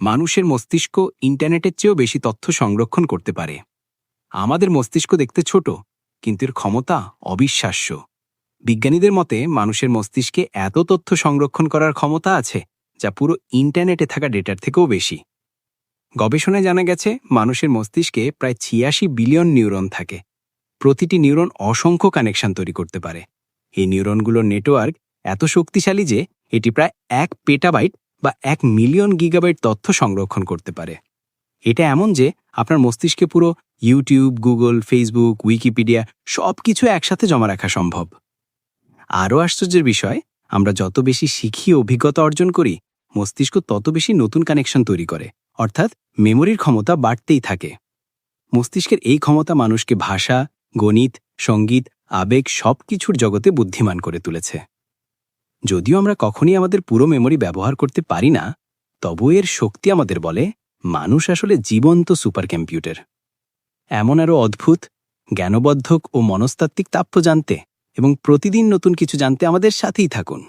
মানুষের মস্তিষ্ক ইন্টারনেটের চেয়েও বেশি তথ্য সংরক্ষণ করতে পারে। আমাদের মস্তিষ্ক দেখতে ছোট, কিন্তু এর ক্ষমতা অবিশ্বাস্য। বিজ্ঞানীদের মতে, মানুষের মস্তিষ্কে এত তথ্য সংরক্ষণ করার ক্ষমতা আছে, যা পুরো ইন্টারনেটে থাকা ডেটার থেকেও বেশি। গবেষণায় জানা গেছে, মানুষের মস্তিষ্কে প্রায় ছিয়াশি বিলিয়ন নিউরন থাকে। প্রতিটি নিউরন অসংখ্য কানেকশন তৈরি করতে পারে। এই নিউরনগুলোর নেটওয়ার্ক এত শক্তিশালী যে, এটি প্রায় এক পেটাবাইট বা এক মিলিয়ন গিগাবাইট তথ্য সংরক্ষণ করতে পারে। এটা এমন যে আপনার মস্তিষ্কে পুরো ইউটিউব, গুগল, ফেসবুক, উইকিপিডিয়া সব কিছু একসাথে জমা রাখা সম্ভব। আরও আশ্চর্যের বিষয়, আমরা যত বেশি শিখি অভিজ্ঞতা অর্জন করি, মস্তিষ্ক তত বেশি নতুন কানেকশন তৈরি করে, অর্থাৎ মেমোরির ক্ষমতা বাড়তেই থাকে। মস্তিষ্কের এই ক্ষমতা মানুষকে ভাষা, গণিত, সংগীত, আবেগ সব কিছুর জগতে বুদ্ধিমান করে তুলেছে। যদিও আমরা কখনই আমাদের পুরো মেমোরি ব্যবহার করতে পারি না, তবু এর শক্তি আমাদের বলে মানুষ আসলে জীবন্ত সুপার কম্পিউটার এমন আরও অদ্ভুত জ্ঞানবদ্ধক ও মনস্তাত্ত্বিক তাপ্য জানতে এবং প্রতিদিন নতুন কিছু জানতে আমাদের সাথেই থাকুন।